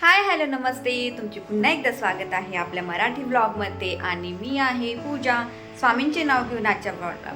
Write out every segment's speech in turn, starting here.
Hi hello नमस्ते. तुमचे पुन्हा एकदा स्वागत आहे आपल्या मराठी ब्लॉगमध्ये आणि मी आहे पूजा. स्वामींचे नाव घेऊन आजच्या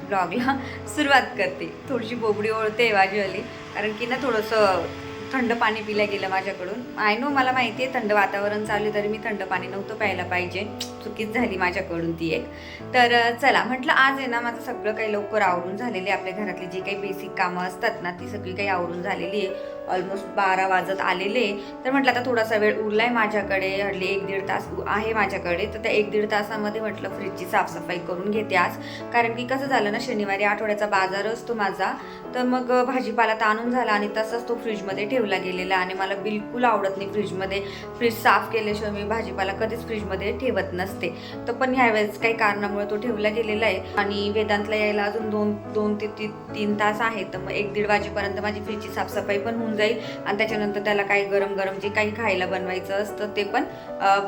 ब्लॉगला सुरुवात करते. थोडीशी बोबडी ओळते वाजवली कारण की ना थोडंसं थंड पाणी पिलं गेलं माझ्याकडून. आय नो मला माहिती आहे थंड वातावरण चालू तरी मी थंड पाणी नव्हतं प्यायला पाहिजे. चुकीच झाली माझ्याकडून ती एक. तर चला म्हटलं आज आहे ना माझं सगळं काही लवकर आवरून झालेली आहे. आपल्या घरातली जी काही बेसिक कामं असतात ना ती सगळी काही आवरून झालेली आहे. ऑलमोस्ट बारा वाजत आलेले. तर म्हटलं आता थोडासा वेळ उरला आहे माझ्याकडे हल्ली एक दीड तास आहे माझ्याकडे. तर त्या एक दीड तासामध्ये म्हटलं फ्रीजची साफसफाई करून घेते आज. कारण की कसं झालं ना शनिवारी आठवड्याचा बाजार असतो माझा. तर मग भाजीपाला तर आणून झाला आणि तसाच तो फ्रीजमध्ये ठेवला गेलेला आणि मला बिलकुल आवडत नाही फ्रीजमध्ये फ्रीज साफ केल्याशिवाय मी भाजीपाला कधीच फ्रीजमध्ये ठेवत नसते. तर पण ह्यावेळेस काही कारणामुळे तो ठेवला गेलेला आहे. आणि वेदांतला यायला अजून दोन दोन ते ती तीन तास आहेत. तर मग एक दीड वाजेपर्यंत माझी फ्रीजची साफसफाई पण होऊन जाईल. आणि त्याच्यानंतर त्याला काही गरम गरम जे काही खायला बनवायचं असतं ते पण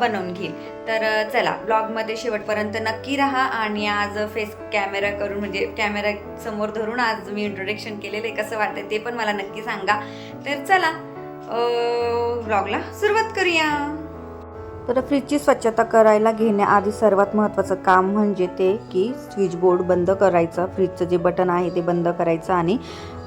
बनवून घेईल. तर चला ब्लॉगमध्ये शेवटपर्यंत नक्की राहा आणि आज फेस कॅमेरा करून म्हणजे कॅमेरा समोर धरून आज मी इंट्रोडक्शन केलेलं आहे कसं वाटतं ते पण मला नक्की सांगा. तर चला ब्लॉगला सुरुवात करूया. तर फ्रीजची स्वच्छता करायला घेण्याआधी सर्वात महत्त्वाचं काम म्हणजे ते की स्विच बोर्ड बंद करायचं. फ्रीजचं जे बटन आहे ते बंद करायचं आणि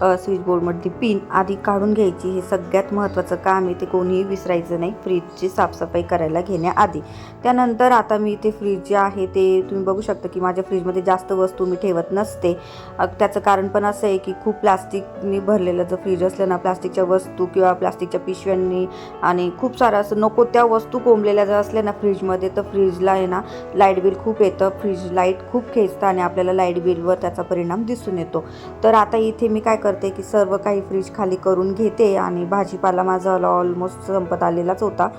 स्विच बोर्डमधली पिन आधी काढून घ्यायची. हे सगळ्यात महत्त्वाचं काम आहे. ते कोणीही विसरायचं नाही. फ्रीजची साफसफाई करायला घेण्याआधी. त्यानंतर आता मी इथे फ्रीज जे आहे ते तुम्ही बघू शकता की माझ्या फ्रीजमध्ये जास्त वस्तू मी ठेवत नसते. त्याचं कारण पण असं आहे की खूप प्लास्टिकने भरलेलं जर फ्रीज असलं ना प्लास्टिकच्या वस्तू किंवा प्लास्टिकच्या पिशव्यांनी आणि खूप सारं असं नको त्या वस्तू कोंबलेल्या जर असल्या ना फ्रीजमध्ये तर फ्रीजला आहे ना लाइट बिल खूप येतं. फ्रीज लाइट खूप खेचतं आणि आपल्याला लाइट बिलवर त्याचा परिणाम दिसून येतो. तर आता इथे मी काय करते की सर्व काही फ्रीज खाली करून घेते आणि भाजीपाला माझा ऑलमोस्ट संपत आलेलाच होता.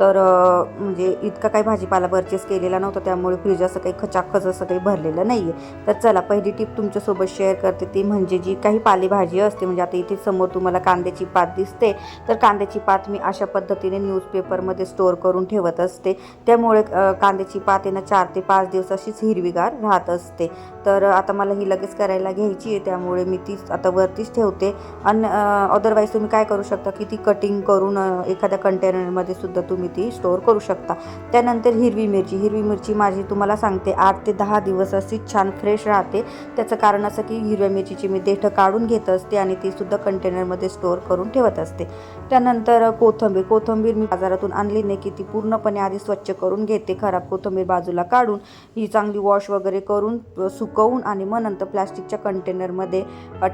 तर म्हणजे इतका काही भाजीपाला परचेस केलेला नव्हता त्यामुळे फ्रीज असं काही खचाखच असं काही भरलेलं नाही आहे तर चला पहिली टिप तुमच्यासोबत शेअर करते. ती म्हणजे जी काही पालेभाजी असते म्हणजे आता इथे समोर तुम्हाला कांद्याची पात दिसते. तर कांद्याची पात मी अशा पद्धतीने न्यूजपेपरमध्ये स्टोअर करून ठेवत असते. त्यामुळे कांद्याची पात आहे ना चार ते पाच दिवस अशीच हिरवीगार राहत असते. तर आता मला ही लगेच करायला घ्यायची आहे त्यामुळे मी ती आता वरतीच ठेवते. आणि अदरवाईज तुम्ही काय करू शकता की ती कटिंग करून एखाद्या कंटेनरमध्ये सुद्धा तुम्ही ती स्टोअर करू शकता. त्यानंतर हिरवी मिरची. हिरवी मिरची माझी तुम्हाला सांगते आठ ते दहा दिवस अशी छान फ्रेश राहते. त्याचं कारण असं की हिरव्या मिरचीची मी देठं काढून घेत असते आणि ती सुद्धा कंटेनरमध्ये स्टोअर करून ठेवत असते. त्यानंतर कोथंबीर. कोथंबीर मी बाजारातून आणली नाही की ती पूर्णपणे आधी स्वच्छ करून घेते खराब कोथंबीर बाजूला काढून. ही चांगली वॉश वगैरे करून सुक सुकवून आणि मग नंतर प्लॅस्टिकच्या कंटेनरमध्ये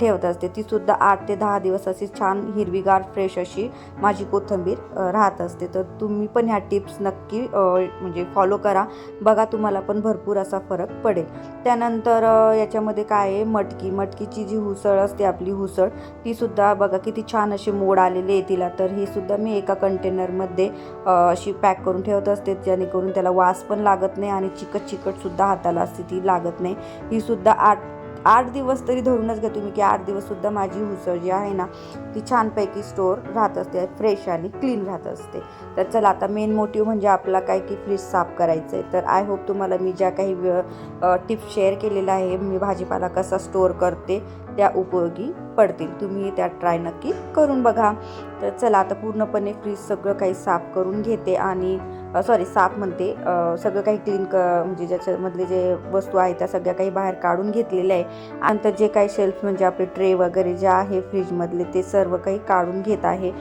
ठेवत असते. ती सुद्धा आठ ते दहा दिवस अशी छान हिरवीगार फ्रेश अशी माझी कोथंबीर राहत असते. तर तुम्ही पण ह्या टिप्स नक्की म्हणजे फॉलो करा. बघा तुम्हाला पण भरपूर असा फरक पडेल. त्यानंतर याच्यामध्ये काय आहे? मटकी. मटकीची जी हुसळ असते आपली हुसळ ती सुद्धा बघा किती छान अशी मोड आलेली आहे तिला. तर ही सुद्धा मी एका कंटेनरमध्ये अशी पॅक करून ठेवत असते जेणेकरून त्याला वास पण लागत नाही आणि चिकट चिकट सुद्धा हाताला असते ती लागत नाही. ही सुद्धा आठ आठ दिवस तरी धरूनच घ्या तुम्ही की आठ दिवससुद्धा माझी हुसळ जी आहे ना ती छानपैकी स्टोअर राहत असते फ्रेश आणि क्लीन राहत असते. तर चला आता मेन मोटिव्ह म्हणजे आपला काय की फ्रीज साफ करायचं आहे तर आय होप तुम्हाला मी ज्या काही टिप्स शेअर केलेल्या आहे मी भाजीपाला कसा स्टोअर करते त्या उपयोगी पडतील. तुम्ही त्या ट्राय नक्की करून बघा. तर चला आता पूर्णपणे फ्रीज सगळं काही साफ करून घेते आणि सॉरी साफ म्हणते सगळं काही क्लीन क म्हणजे ज्याच्यामधले जे वस्तू आहेत त्या सगळ्या काही बाहेर काढून घेतलेल्या आहे. आणि तर जे काही शेल्फ म्हणजे आपले ट्रे वगैरे जे आहे फ्रीजमधले ते सर्व काही काढून घेत आहे.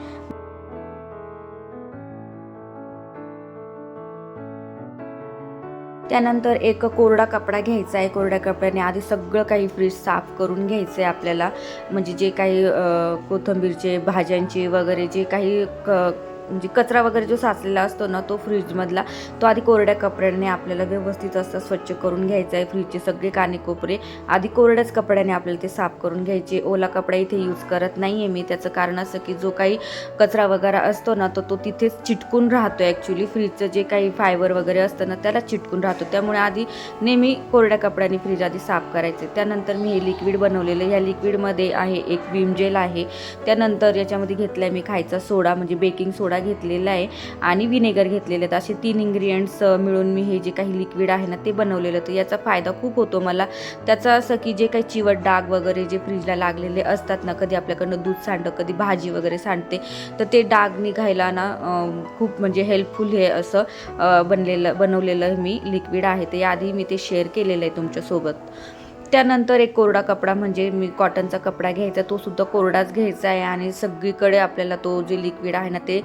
त्यानंतर एक कोरडा कपडा घ्यायचा आहे. कोरड्या कपड्याने आधी सगळं काही फ्रीज साफ करून घ्यायचं आहे आपल्याला. म्हणजे जे काही कोथंबीरचे कोथिंबीरचे भाज्यांचे वगैरे जे काही क म्हणजे कचरा वगैरे जो साचलेला असतो ना तो फ्रीजमधला तो आधी कोरड्या कपड्याने आपल्याला व्यवस्थित असं स्वच्छ करून घ्यायचा आहे. फ्रीजचे सगळे कानेकोपरे आधी कोरड्याच कपड्याने आपल्याला ते साफ करून घ्यायचे. ओला कपडा इथे यूज करत नाही आहे मी. त्याचं कारण असं की जो काही कचरा वगैरे असतो ना तो तो तिथेच चिटकून राहतो ॲक्च्युली फ्रीजचं जे काही फायबर वगैरे असतं ना त्याला चिटकून राहतो. त्यामुळे आधी नेहमी कोरड्या कपड्याने फ्रीज आधी साफ करायचे. त्यानंतर मी हे लिक्विड बनवलेलं ह्या लिक्विडमध्ये आहे एक विम जेल आहे. त्यानंतर याच्यामध्ये घेतलं आहे मी खायचा सोडा म्हणजे बेकिंग सोडा सोडा घेतलेला आहे आणि विनेगर घेतलेले आहेत. असे तीन इन्ग्रिडियंट्स मिळून मी हे जे काही लिक्विड आहे ना ते बनवलेलं तर याचा फायदा खूप होतो मला. त्याचं असं की जे काही चिवट डाग वगैरे जे फ्रीजला लागलेले असतात ना कधी आपल्याकडनं दूध सांडतं कधी भाजी वगैरे सांडते तर ते डाग निघायला ना खूप म्हणजे हेल्पफुल हे असं बनलेलं बनवलेलं मी लिक्विड आहे. ते याआधी मी ते शेअर केलेलं आहे तुमच्यासोबत. त्यानंतर एक कोरडा कपडा म्हणजे मी कॉटनचा कपडा घ्यायचा तो सुद्धा कोरडाच घ्यायचा आहे आणि सगळीकडे आपल्याला तो जे लिक्विड आहे ना ते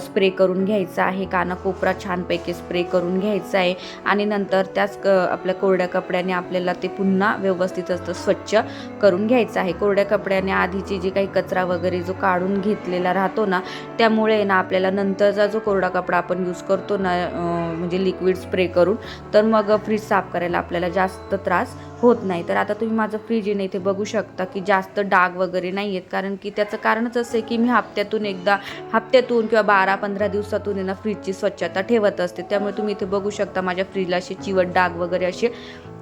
स्प्रे करून घ्यायचा आहे. कानाकोपरा छानपैकी स्प्रे करून घ्यायचा आहे. आणि नंतर त्याच क आपल्या कोरड्या कपड्याने आपल्याला ते पुन्हा व्यवस्थित असतं स्वच्छ करून घ्यायचं आहे. कोरड्या कपड्याने आधीची जी काही कचरा वगैरे जो काढून घेतलेला राहतो ना त्यामुळे ना आपल्याला नंतरचा जो कोरडा कपडा आपण यूज करतो ना म्हणजे लिक्विड स्प्रे करून तर मग फ्रीज साफ करायला आपल्याला जास्त त्रास होत नाही. तर आता तुम्ही माझं फ्रीज आहे इथे बघू शकता की जास्त डाग वगैरे नाही आहेत कारण की त्याचं कारणच असं आहे की मी हप्त्यातून एकदा हप्त्यातून किंवा बारा पंधरा दिवसातून आहे ना फ्रीजची स्वच्छता ठेवत असते. त्यामुळे तुम्ही इथे बघू शकता माझ्या फ्रीजला असे चिवट डाग वगैरे असे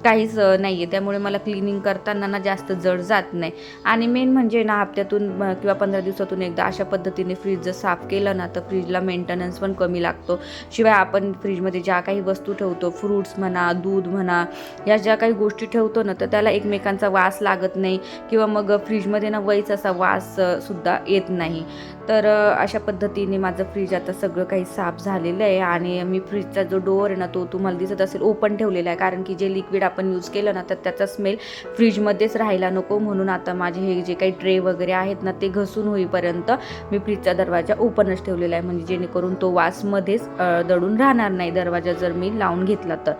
काहीच नाही आहे त्यामुळे मला क्लिनिंग करताना ना जास्त जड जात नाही. आणि मेन म्हणजे ना हप्त्यातून किंवा पंधरा दिवसातून एकदा अशा पद्धतीने फ्रीज जर साफ केलं ना तर फ्रीजला मेंटेनन्स पण कमी लागतो. शिवाय आपण फ्रीजमध्ये ज्या काही वस्तू ठेवतो फ्रूट्स म्हणा दूध म्हणा या ज्या काही गोष्टी ठेवतो ना तर त्याला एकमेकांचा वास लागत नाही किंवा मग फ्रीजमध्ये ना वहीचा असा वास सुद्धा येत नाही. तर अशा पद्धतीने माझं फ्रीज आता सगळं काही साफ झालेलं आहे आणि मी फ्रीजचा जो डोअर आहे ना तो तुम्हाला दिसत असेल ओपन ठेवलेला आहे. कारण की जे लिक्विड आपण यूज केलं ना तर त्याचा स्मेल फ्रीजमध्येच राहायला नको. म्हणून आता माझे हे जे काही ट्रे वगैरे आहेत ना ते घसून होईपर्यंत मी फ्रीजचा दरवाजा ओपनच ठेवलेला आहे. म्हणजे जेणेकरून तो वासमध्येच दडून राहणार नाही. दरवाजा जर मी लावून घेतला तर.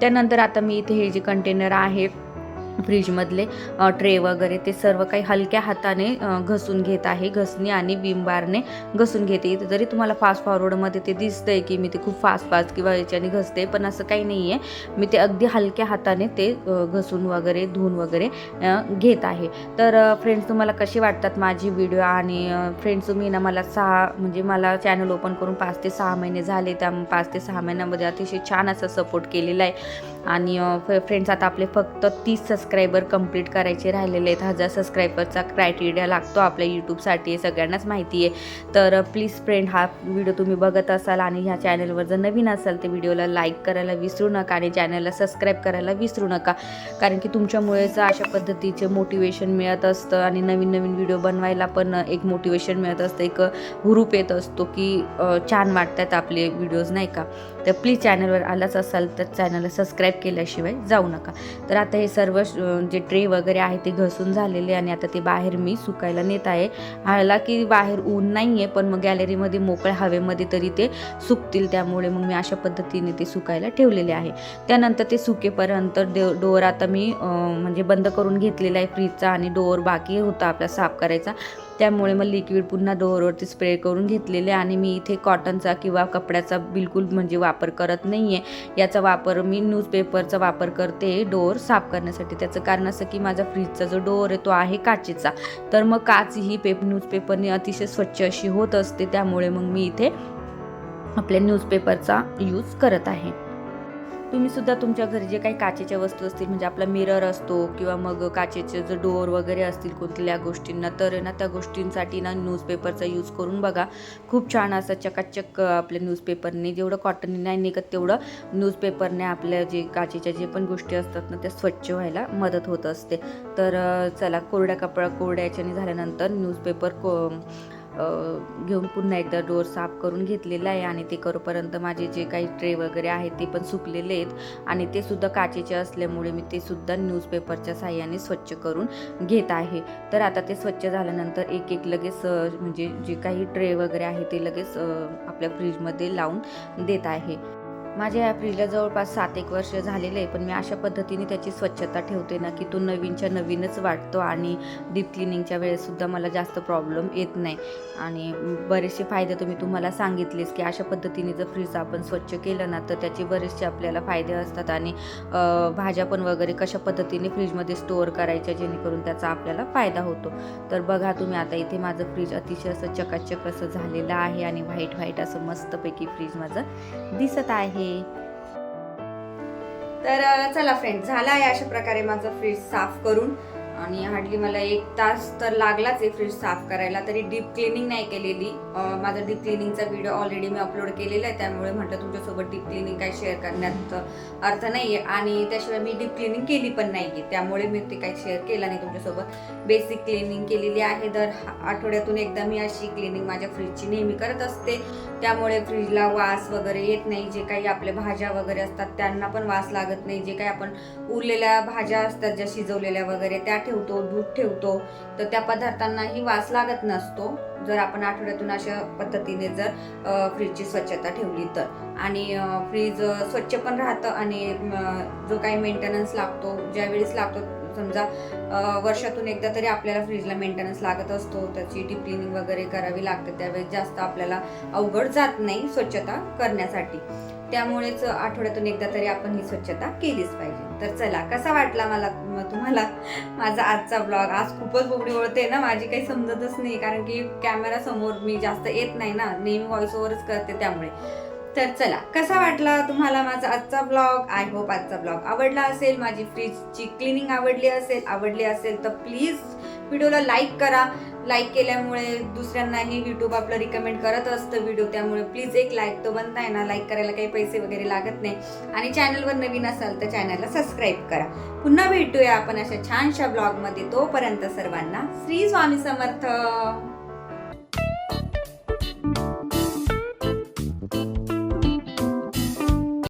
त्यानंतर आता मी इथे हे जे कंटेनर आहे फ्रीजमधले ट्रे वगैरे ते सर्व काही हलक्या हाताने घसून घेत आहे. घसणी आणि विमबारने घसून घेते. इथे जरी तुम्हाला फास्ट फॉरवर्डमध्ये ते दिसतंय की मी ते खूप फास्ट फास्ट किंवा याच्याने घसते पण असं काही नाही आहे मी ते अगदी हलक्या हाताने ते घसून वगैरे धुवून वगैरे घेत आहे. तर फ्रेंड्स तुम्हाला कसे वाटतात माझी व्हिडिओ आणि फ्रेंड्स तुम्ही ना मला सहा म्हणजे मला चॅनल ओपन करून पाच ते सहा महिने झाले त्या पाच ते सहा महिन्यामध्ये अतिशय छान असा सपोर्ट केलेला आहे. आणि फ्रेंड्स आता आपले फक्त तीस सबस्क्रायबर कंप्लीट करायचे राहिलेले आहेत. हजार सबस्क्रायबरचा क्रायटेरिया लागतो आपल्या यूट्यूबसाठी सगळ्यांनाच माहिती आहे. तर प्लीज फ्रेंड हा व्हिडिओ तुम्ही बघत असाल आणि ह्या चॅनलवर जर नवीन असाल तर व्हिडिओला लाईक करायला विसरू नका आणि चॅनलला सबस्क्राईब करायला विसरू नका. कारण की तुमच्यामुळेच अशा पद्धतीचे मोटिवेशन मिळत असतं आणि नवीन नवीन व्हिडिओ बनवायला पण एक मोटिवेशन मिळत असतं. एक हुरूप येत असतो की छान वाटतात आपले व्हिडिओज नाही का? तर प्लीज चॅनलवर आलाच असाल तर चॅनलला सबस्क्राईब केल्याशिवाय जाऊ नका. तर आता हे सर्व जे ट्रे वगैरे आहे ते घसून झालेले आणि आता ते बाहेर मी सुकायला नेत आहे. हाला की बाहेर ऊन नाही आहे पण मग गॅलरीमध्ये मोकळ्या हवेमध्ये तरी ते सुकतील. त्यामुळे मग मी अशा पद्धतीने ते सुकायला ठेवलेले आहे. त्यानंतर ते सुकेपर्यंत डो डोअर आता मी म्हणजे बंद करून घेतलेला आहे फ्रीजचा आणि डोअर बाकी होता आपला साफ करायचा. त्यामुळे मग लिक्विड पुन्हा डोअरवरती स्प्रे करून घेतलेले आणि मी इथे कॉटनचा किंवा कपड्याचा बिलकुल म्हणजे वापर करत नाही आहे याचा वापर मी न्यूजपेपरचा वापर करते डोअर साफ करण्यासाठी. त्याचं कारण असं की माझा फ्रीजचा जो डोअर आहे तो आहे काचेचा. तर मग काच ही पेप न्यूजपेपरने अतिशय स्वच्छ अशी होत असते. त्यामुळे मग मी इथे आपल्या न्यूजपेपरचा यूज करत आहे. तुम्ही सुद्धा तुमच्या घरी जे काही काचेच्या वस्तू असतील म्हणजे आपला मिरर असतो किंवा मग काचेचे जे डोअर वगैरे असतील कुठल्या गोष्टींना तर ना त्या गोष्टींसाठी ना न्यूजपेपरचा यूज करून बघा. खूप छान असं चकाचक आपल्या न्यूजपेपरने जेवढं कॉटनने नाही निघत तेवढं न्यूजपेपरने आपल्या जे काचेच्या जे पण गोष्टी असतात ना त्या स्वच्छ व्हायला मदत होत असते. तर चला कोरड्या कपडा कोरड्या याच्याने झाल्यानंतर न्यूजपेपर को घेऊन पुन्हा एकदा डोअर साफ करून घेतलेला आहे आणि ते करूपर्यंत माझे जे काही ट्रे वगैरे आहेत ते पण सुकलेले आहेत. आणि ते सुद्धा काचेचे असल्यामुळे मी ते सुद्धा न्यूजपेपरच्या साह्याने स्वच्छ करून घेत आहे. तर आता ते स्वच्छ झाल्यानंतर एक एक लगेच म्हणजे जे काही ट्रे वगैरे आहे ते लगेच आपल्या फ्रीजमध्ये लावून देत आहे. माझ्या या फ्रीजला जवळपास सात एक वर्ष झालेले आहे पण मी अशा पद्धतीने त्याची स्वच्छता ठेवते ना की तो नवीनच्या नवीनच वाटतो आणि डीप क्लिनिंगच्या वेळेससुद्धा मला जास्त प्रॉब्लेम येत नाही. आणि बरेचसे फायदे तुम्ही तुम्हाला सांगितलेच की अशा पद्धतीने जर फ्रीज आपण स्वच्छ केलं ना तर त्याचे बरेचसे आपल्याला फायदे असतात. आणि भाज्या पण वगैरे कशा पद्धतीने फ्रीजमध्ये स्टोअर करायच्या जेणेकरून त्याचा आपल्याला फायदा होतो. तर बघा तुम्ही आता इथे माझं फ्रीज अतिशय असं चकाचक असं झालेलं आहे आणि व्हाईट व्हाईट असं मस्तपैकी फ्रीज माझं दिसत आहे. तर चला फ्रेंड झाला आहे अशा प्रकारे माझं फ्रीज साफ करून. आणि हार्डली मला एक तास तर लागलाच आहे फ्रीज साफ करायला तरी डीप क्लिनिंग नाही केलेली. माझा डीप क्लिनिंगचा व्हिडिओ ऑलरेडी मी अपलोड केलेला आहे त्यामुळे म्हटलं तुमच्यासोबत डीप क्लिनिंग काय शेअर करण्यात अर्थ नाही आहे आणि त्याशिवाय मी डीप क्लिनिंग केली पण नाही आहे त्यामुळे मी ते काही शेअर केलं नाही तुमच्यासोबत. बेसिक क्लिनिंग केलेली आहे दर आठवड्यातून एकदा मी अशी क्लिनिंग माझ्या फ्रीजची नेहमी करत असते. त्यामुळे फ्रीजला वास वगैरे येत नाही जे काही आपल्या भाज्या वगैरे असतात त्यांना पण वास लागत नाही. जे काही आपण उरलेल्या भाज्या असतात ज्या शिजवलेल्या वगैरे त्या ठेवतो दूध ठेवतो तर त्या पदार्थांनाही वास लागत नसतो. जर आपण आठवड्यातून अशा पद्धतीने जर फ्रीजची स्वच्छता ठेवली तर. आणि फ्रीज स्वच्छ पण राहतं आणि जो काही मेंटेनन्स लागतो ज्यावेळेस लागतो समजा वर्षातून एकदा तरी आपल्याला फ्रीजला मेंटेनन्स लागत असतो त्याची डीप क्लिनिंग वगैरे करावी लागते त्यावेळेस जास्त आपल्याला अवघड जात नाही स्वच्छता करण्यासाठी. त्यामुळेच आठवड्यातून एकदा तरी आपण ही स्वच्छता केलीच पाहिजे. तर चला कसा वाटला मला तुम्हाला माझा आजचा ब्लॉग आज खूपच बोबडी ओळते ना माझी काही समजतच नाही कारण की कॅमेरा समोर मी जास्त येत नाही ना नेहमी व्हॉइस ओव्हरच करते त्यामुळे. तर चला कसा वाटला तुम्हाला माझा आजचा ब्लॉग आय होप आजचा ब्लॉग आवडला असेल. माझी फ्रीजची क्लिनिंग आवडली असेल आवडली असेल तर प्लीज व्हिडिओला लाईक करा. लाईक केल्यामुळे दुसऱ्यांनाही यूट्यूब आपलं रिकमेंड करत असतं व्हिडिओ त्यामुळे प्लीज एक लाईक तो बनताय ना लाईक करायला काही पैसे वगैरे लागत नाही. आणि चॅनलवर नवीन असाल तर चॅनलला सबस्क्राईब करा. पुन्हा भेटूया आपण अशा छानशा ब्लॉगमध्ये तोपर्यंत सर्वांना श्री स्वामी समर्थ.